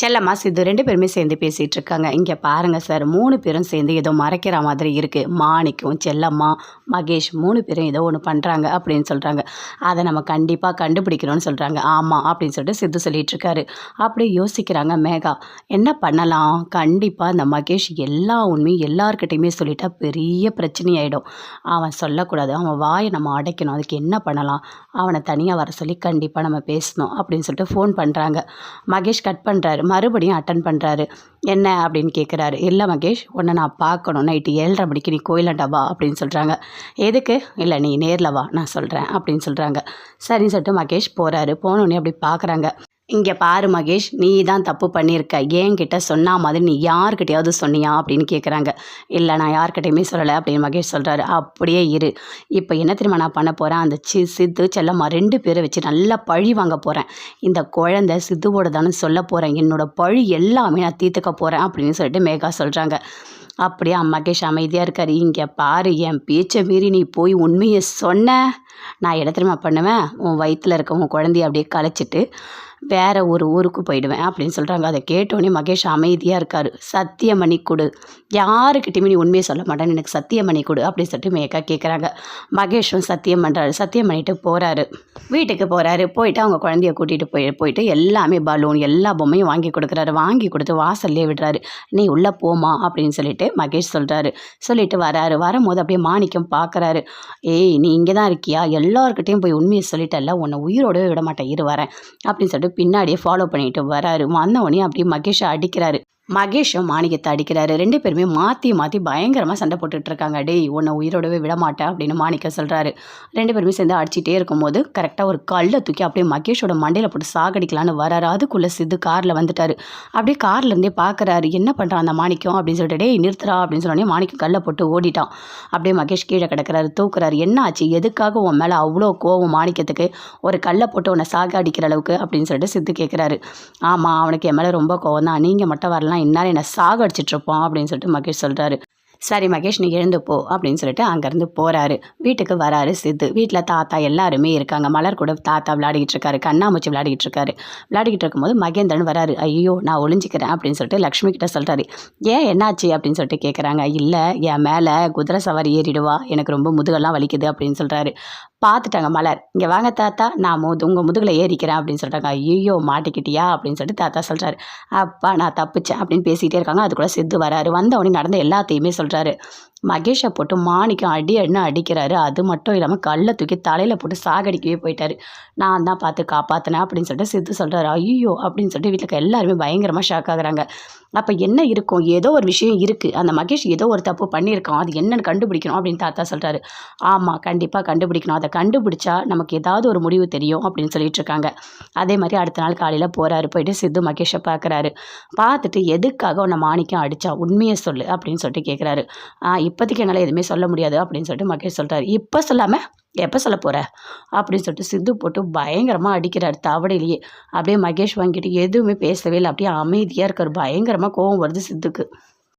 செல்லம்மா சித்து ரெண்டு பேருமே சேர்ந்து பேசிகிட்டு இருக்காங்க. இங்கே பாருங்கள் சார் மூணு பேரும் சேர்ந்து ஏதோ மறைக்கிற மாதிரி இருக்குது மாணிக்கும் செல்லம்மா மகேஷ் மூணு பேரும் ஏதோ ஒன்று பண்ணுறாங்க அப்படின்னு சொல்கிறாங்க அதை நம்ம கண்டிப்பாக கண்டுபிடிக்கணும்னு சொல்கிறாங்க ஆமாம் அப்படின்னு சொல்லிட்டு சித்து சொல்லிட்டு இருக்காரு. அப்படியே யோசிக்கிறாங்க மேகா. என்ன பண்ணலாம்? கண்டிப்பாக இந்த மகேஷ் எல்லா உண்மையும் எல்லாருக்கிட்டையுமே சொல்லிட்டா பெரிய பிரச்சனையாயிடும். அவன் சொல்லக்கூடாது. அவன் வாயை நம்ம அடைக்கணும். அதுக்கு என்ன பண்ணலாம்? அவனை தனியாக வர சொல்லி கண்டிப்பாக நம்ம பேசணும் அப்படின்னு சொல்லிட்டு ஃபோன் பண்ணுறாங்க மகேஷ் கட் பண்ணுறாரு மறுபடியும் அட்டன் பண்ணுறாரு என்ன அப்படின்னு கேட்குறாரு இல்லை மகேஷ் உன்னை நான் பார்க்கணும். நைட்டு ஏழரை மணிக்கு நீ கோயிலாண்டா வா அப்படின்னு சொல்கிறாங்க எதுக்கு? இல்லை நீ நேரில் வா நான் சொல்கிறேன் அப்படின்னு சொல்கிறாங்க சரின்னு சொல்லிட்டு மகேஷ் போகிறாரு போனோடனே அப்படி பார்க்குறாங்க இங்கே பாரு மகேஷ் நீ தான் தப்பு பண்ணியிருக்க என்கிட்ட சொன்னால் மாதிரி நீ யார்கிட்டையாவது சொன்னியா அப்படின்னு கேட்குறாங்க இல்லை நான் யார்கிட்டையுமே சொல்லலை அப்படின்னு மகேஷ் சொல்கிறாரு அப்படியே இரு. இப்போ என்ன தெரியுமா நான் பண்ண போகிறேன் அந்த சி சித்து செல்லம்மா ரெண்டு பேரை வச்சு நல்லா பழி வாங்க போகிறேன் இந்த குழந்தை சித்துவோட தானே சொல்ல போகிறேன் என்னோட பழி எல்லாமே நான் தீர்த்துக்க போகிறேன் அப்படின்னு சொல்லிட்டு மேகா சொல்கிறாங்க அப்படியே மகேஷ் அமைதியாக இருக்கார். இங்கே பாரு என் பேச்சை மீறி நீ போய் உண்மையை சொன்ன. நான் இடத்துல பண்ணுவேன்? உன் வயிற்றில் இருக்க உன் குழந்தைய அப்படியே கலைச்சிட்டு வேறு ஒரு ஊருக்கு போயிடுவேன் அப்படின்னு சொல்கிறாங்க அதை கேட்டோடனே மகேஷ் அமைதியாக இருக்கார். சத்தியமணி கொடு. யாருக்கிட்டையுமே நீ உண்மையை சொல்ல மாட்டேன்னு எனக்கு சத்தியமணி கொடு அப்படின்னு சொல்லிட்டு மேக்கா கேட்குறாங்க மகேஷும் சத்தியம் பண்ணுறாரு சத்தியம் பண்ணிட்டு போகிறாரு வீட்டுக்கு போகிறாரு போயிட்டு அவங்க குழந்தைய கூட்டிகிட்டு போய் போயிட்டு எல்லாமே பலூன் எல்லா பொம்மையும் வாங்கி கொடுக்குறாரு. வாங்கி கொடுத்து வாசல்லே விடுறாரு. நீ உள்ளே போமா அப்படின்னு சொல்லிட்டு மகேஷ் சொல்கிறாரு சொல்லிட்டு வராரு. வரும்போது அப்படியே மாணிக்கம் பார்க்குறாரு ஏய் நீ இங்கே தான் இருக்கியா? எல்லாருக்கிட்டையும் போய் உண்மையை சொல்லிட்டல்ல. உன்னை உயிரோடவே விட மாட்டேன். இரு வரேன் அப்படின்னு சொல்லிட்டு பின்னாடியே ஃபாலோ பண்ணிட்டு வராரு. வந்தவொடனே அப்படியே மகேஷை அடிக்கிறாரு. மகேஷும் மாணிக்கத்தை அடிக்கிறாரு. ரெண்டு பேருமே மாற்றி மாற்றி பயங்கரமாக சண்டை போட்டுட்டு இருக்காங்க டேய் உன்னை உயிரோடவே விட மாட்டேன் அப்படின்னு மாணிக்க சொல்கிறாரு ரெண்டு பேருமே சேர்ந்து அடிச்சிட்டே இருக்கும்போது கரெக்டாக ஒரு கல்லை தூக்கி அப்படியே மகேஷோட மண்டையில் போட்டு சாகடிக்கலான்னு வராரு. அதுக்குள்ளே சித்து காரில் வந்துட்டாரு. அப்படியே கார்லேருந்தே பார்க்குறாரு என்ன பண்ணுறான் அந்த மாணிக்கம்? அப்படின்னு சொல்லிட்டு டேய் நிறுத்துறா அப்படின்னு சொன்னோடனே மாணிக்கம் கல்லை போட்டு ஓடிட்டான். அப்படியே மகேஷ் கீழே கிடக்கிறாரு தூக்குறாரு. என்ன ஆச்சு எதுக்காக உன் மேலே அவ்வளோ கோவம் மாணிக்கத்துக்கு? ஒரு கல்லை போட்டு உன்னை சாக அடிக்கிற அளவுக்கு? அப்படின்னு சொல்லிட்டு சித்து கேட்குறாரு ஆமாம் அவனுக்கு என் மேலே ரொம்ப கோவம் தான் நீங்கள் மட்டும் வரலாம். இந்நேரம் என்னை சாகடிச்சிட்ருப்போம் அப்படின்னு சொல்லிட்டு மகேஷ் சொல்கிறாரு சரி மகேஷ் நீ எழுந்து போ அப்படின்னு சொல்லிட்டு அங்கேருந்து போகிறாரு வீட்டுக்கு வராரு சித்து. வீட்டில் தாத்தா எல்லாருமே இருக்காங்க. மலர் கூட தாத்தா விளையாடிக்கிட்டு இருக்காரு. கண்ணாமூச்சி விளையாடிக்கிட்டு இருக்காரு. விளையாடிக்கிட்டு இருக்கும்போது மகேந்திரன் வராரு. ஐயோ நான் ஒளிஞ்சிக்கிறேன் அப்படின்னு சொல்லிட்டு லக்ஷ்மி கிட்ட சொல்கிறாரு ஏன் என்னாச்சு? அப்படின்னு சொல்லிட்டு கேட்குறாங்க இல்லை என் மேலே குதிரை சவாரி ஏறிடுவா. எனக்கு ரொம்ப முதுகெல்லாம் வலிக்குது அப்படின்னு சொல்கிறாரு பார்த்துட்டாங்க மலர். இங்கே வாங்க தாத்தா நான் முது உங்கள் முதுகில் ஏறிக்கிறேன் அப்படின்னு சொல்கிறாங்க ஐயோ மாட்டிக்கிட்டியா? அப்படின்னு சொல்லிட்டு தாத்தா சொல்கிறாரு அப்பா நான் தப்பிச்சேன் அப்படின்னு பேசிக்கிட்டே இருக்காங்க. அதுக்குள்ளே சித்து வராரு. வந்தவொடனே நடந்த எல்லாத்தையுமே சொல்கிறாரு மகேஷை போட்டு மாணிக்கம் அடி அடின்னு அடிக்கிறாரு. அது மட்டும் இல்லாமல் கல்லை தூக்கி தலையில் போட்டு சாகடிக்கவே போயிட்டாரு. நான் தான் பார்த்து காப்பாற்றினேன் அப்படின்னு சொல்லிட்டு சித்து சொல்கிறாரு ஐயோ அப்படின்னு சொல்லிட்டு வீட்டில் எல்லாருமே பயங்கரமாக ஷாக் ஆகுறாங்க. அப்போ என்ன இருக்கும் ஏதோ ஒரு விஷயம் இருக்குது அந்த மகேஷ் ஏதோ ஒரு தப்பு பண்ணியிருக்கான். அது என்னென்னு கண்டுபிடிக்கணும் அப்படின்னு தாத்தா சொல்கிறாரு ஆமாம் கண்டிப்பாக கண்டுபிடிக்கணும். அதை கண்டுபிடிச்சா நமக்கு ஏதாவது ஒரு முடிவு தெரியும் அப்படின்னு சொல்லிட்டு இருக்காங்க. அதே மாதிரி அடுத்த நாள் காலையில் போகிறாரு போயிட்டு சித்து மகேஷை பார்க்குறாரு பார்த்துட்டு எதுக்காக உன்னை மாணிக்கம் அடித்தா உண்மையை சொல்லு அப்படின்னு சொல்லிட்டு கேட்குறாரு இப்போதைக்கு என்னால் எதுவுமே சொல்ல முடியாது அப்படின்னு சொல்லிட்டு மகேஷ் சொல்கிறாரு இப்போ சொல்லாமல் எப்போ சொல்ல போகிற அப்படின்னு சொல்லிட்டு சித்து போட்டு பயங்கரமாக அடிக்கிறார் தவடையிலேயே. அப்படியே மகேஷ் வாங்கிட்டு எதுவுமே பேசவே இல்லை. அப்படியே அமைதியாக இருக்கார். பயங்கரமாக கோவம் வருது சித்துக்கு